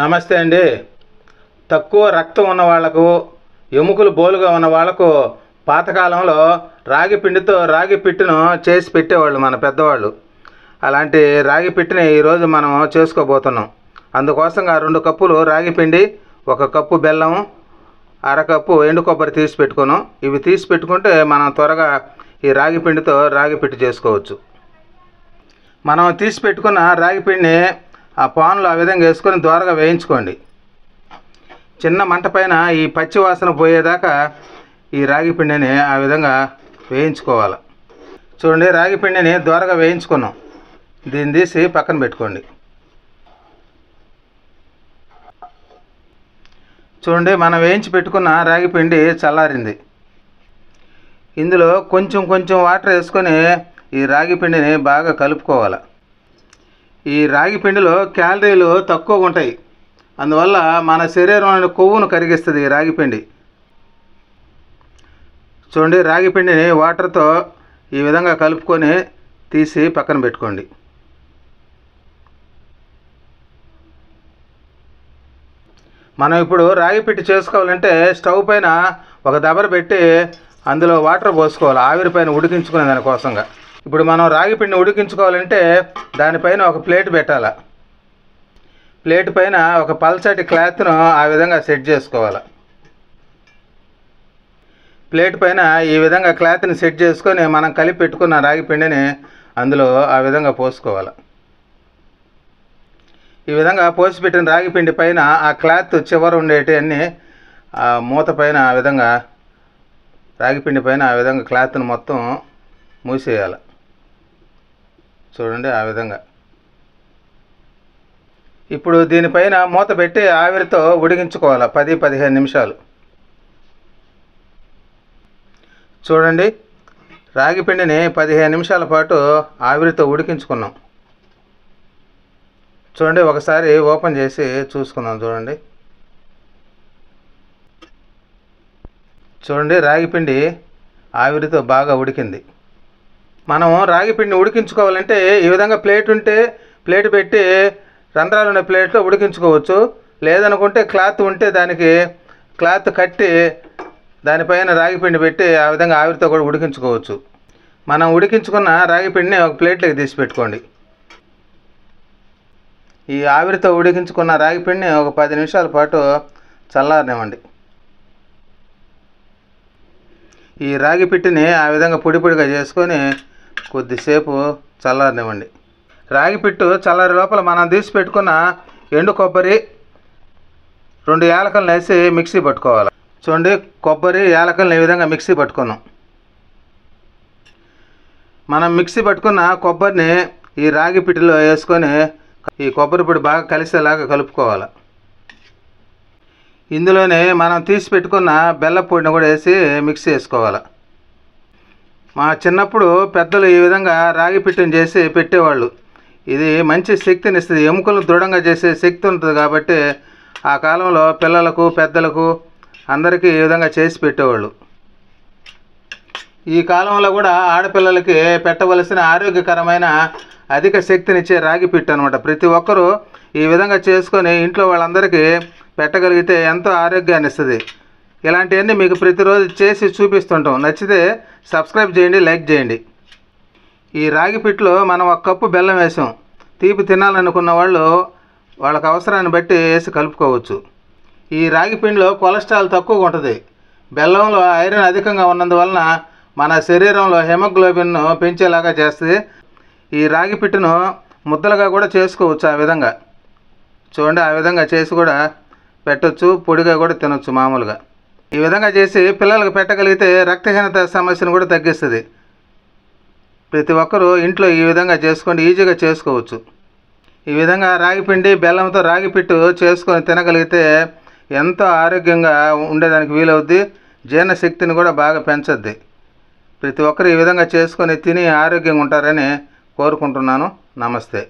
నమస్తే అండి. తక్కువ రక్తం ఉన్న వాళ్ళకు ఎముకలు బోలుగా ఉన్న వాళ్ళకు పాతకాలంలో రాగి పిండితో రాగి పిట్టును చేసి పెట్టేవాళ్ళు మన పెద్దవాళ్ళు. అలాంటి రాగి పిట్టిని ఈరోజు మనం చేసుకోబోతున్నాం. అందుకోసంగా రెండు కప్పులు రాగి పిండి ఒక కప్పు బెల్లం అరకప్పు ఎండు కొబ్బరి తీసి పెట్టుకున్నాం. ఇవి తీసి పెట్టుకుంటే మనం త్వరగా ఈ రాగి పిండితో రాగి పిట్టు చేసుకోవచ్చు. మనం తీసి పెట్టుకున్న రాగి పిండిని ఆ పాన్లో ఆ విధంగా వేసుకొని ద్వారగా వేయించుకోండి. చిన్న మంట పైన ఈ పచ్చి వాసన పోయేదాకా ఈ రాగి పిండిని ఆ విధంగా వేయించుకోవాలి. చూడండి రాగి పిండిని ద్వారగా వేయించుకున్నాం. దీన్ని తీసి పక్కన పెట్టుకోండి. చూడండి మనం వేయించి పెట్టుకున్న రాగి పిండి చల్లారింది. ఇందులో కొంచెం కొంచెం వాటర్ వేసుకొని ఈ రాగి పిండిని బాగా కలుపుకోవాలి. ఈ రాగి పిండిలో క్యాలరీలు తక్కువగా ఉంటాయి. అందువల్ల మన శరీరంలోని కొవ్వును కరిగిస్తుంది ఈ రాగి పిండి. చూడండి రాగి పిండిని వాటర్తో ఈ విధంగా కలుపుకొని తీసి పక్కన పెట్టుకోండి. మనం ఇప్పుడు రాగి పిట్టి చేసుకోవాలంటే స్టవ్ పైన ఒక దబర పెట్టి అందులో వాటర్ పోసుకోవాలి. ఆవిరి పైన ఉడికించుకునే దానికోసంగా. ఇప్పుడు మనం రాగి పిండిని ఉడికించుకోవాలంటే దానిపైన ఒక ప్లేట్ పెట్టాలి. ప్లేట్ పైన ఒక పల్చటి క్లాత్ను ఆ విధంగా సెట్ చేసుకోవాలి. ప్లేట్ పైన ఈ విధంగా క్లాత్ని సెట్ చేసుకొని మనం కలిపి పెట్టుకున్న రాగి పిండిని అందులో ఆ విధంగా పోసుకోవాలి. ఈ విధంగా పోసి పెట్టిన రాగి పిండి పైన ఆ క్లాత్ చివర ఉండేటివన్నీ ఆ మూత పైన ఆ విధంగా రాగి పిండి పైన ఆ విధంగా క్లాత్ని మొత్తం మూసేయాలి. చూడండి ఆ విధంగా. ఇప్పుడు దీనిపైన మూత పెట్టి ఆవిరితో ఉడికించుకోవాలి? పది పదిహేను నిమిషాలు. చూడండి రాగి పిండిని పదిహేను నిమిషాల పాటు ఆవిరితో ఉడికించుకున్నాం. చూడండి ఒకసారి ఓపెన్ చేసి చూసుకుందాం చూడండి. చూడండి రాగి పిండి ఆవిరితో బాగా ఉడికింది. మనం రాగి పిండిని ఉడికించుకోవాలంటే ఈ విధంగా ప్లేట్ ఉంటే ప్లేట్ పెట్టి రంధ్రాలు ఉన్న ప్లేట్లో ఉడికించుకోవచ్చు. లేదనుకుంటే క్లాత్ ఉంటే దానికి క్లాత్ కట్టి దానిపైన రాగి పిండి పెట్టి ఆ విధంగా ఆవిరితో కూడా ఉడికించుకోవచ్చు. మనం ఉడికించుకున్న రాగి పిండిని ఒక ప్లేట్లోకి తీసి పెట్టుకోండి. ఈ ఆవిరితో ఉడికించుకున్న రాగి పిండిని ఒక పది నిమిషాల పాటు చల్లారనివ్వండి. ఈ రాగి పిట్టిని ఆ విధంగా పొడి పొడిగా చేసుకొని కొద్దిసేపు చల్లారనివ్వండి. రాగి పిట్టు చల్లారి లోపల మనం తీసి పెట్టుకున్న ఎండు కొబ్బరి రెండు యాలకలను వేసి మిక్సీ పట్టుకోవాలి. చూడండి కొబ్బరి యాలకలను ఈ విధంగా మిక్సీ పట్టుకున్నాం. మనం మిక్సీ పట్టుకున్న కొబ్బరిని ఈ రాగి పిట్టిలో వేసుకొని ఈ కొబ్బరి పొడి బాగా కలిసేలాగా కలుపుకోవాలి. ఇందులోనే మనం తీసి పెట్టుకున్న బెల్ల పొడిని కూడా వేసి మిక్స్ చేసుకోవాలి మా చిన్నప్పుడు పెద్దలు ఈ విధంగా రాగి పిట్టిని చేసి పెట్టేవాళ్ళు. ఇది మంచి శక్తిని ఇస్తుంది. ఎముకలు దృఢంగా చేసే శక్తి ఉంటుంది కాబట్టి ఆ కాలంలో పిల్లలకు పెద్దలకు అందరికీ ఈ విధంగా చేసి పెట్టేవాళ్ళు. ఈ కాలంలో కూడా ఆడపిల్లలకి పెట్టవలసిన ఆరోగ్యకరమైన అధిక శక్తినిచ్చే రాగి పిట్టు అనమాట ప్రతి ఒక్కరూ ఈ విధంగా చేసుకొని ఇంట్లో వాళ్ళందరికీ పెట్టగలిగితే ఎంతో ఆరోగ్యాన్ని ఇస్తుంది. ఇలాంటివన్నీ మీకు ప్రతిరోజు చేసి చూపిస్తుంటాం. నచ్చితే సబ్స్క్రైబ్ చేయండి లైక్ చేయండి. ఈ రాగి పిట్లో మనం ఒక కప్పు బెల్లం వేసాం. తీపి తినాలనుకున్న వాళ్ళు వాళ్ళకి అవసరాన్ని బట్టి వేసి కలుపుకోవచ్చు. ఈ రాగి పిండిలో కొలెస్ట్రాల్ తక్కువగా ఉంటుంది. బెల్లంలో ఐరన్ అధికంగా ఉన్నందువలన మన శరీరంలో హెమోగ్లోబిన్ను పెంచేలాగా చేస్తుంది ఈ రాగి పిట్టును ముద్దలుగా కూడా చేసుకోవచ్చు ఆ విధంగా. చూడండి ఆ విధంగా చేసి కూడా పెట్టచ్చు పొడిగా కూడా తినొచ్చు మామూలుగా. ఈ విధంగా చేసి పిల్లలకు పెట్టగలిగితే రక్తహీనత సమస్యను కూడా తగ్గిస్తుంది. ప్రతి ఒక్కరూ ఇంట్లో ఈ విధంగా చేసుకోండి ఈజీగా చేసుకోవచ్చు. ఈ విధంగా రాగిపిండి బెల్లంతో రాగి పిట్టు చేసుకొని తినగలిగితే ఎంతో ఆరోగ్యంగా ఉండేదానికి వీలవుద్ది. జీర్ణశక్తిని కూడా బాగా పెంచద్ది. ప్రతి ఒక్కరు ఈ విధంగా చేసుకొని తిని ఆరోగ్యంగా ఉంటారని కోరుకుంటున్నాను. నమస్తే.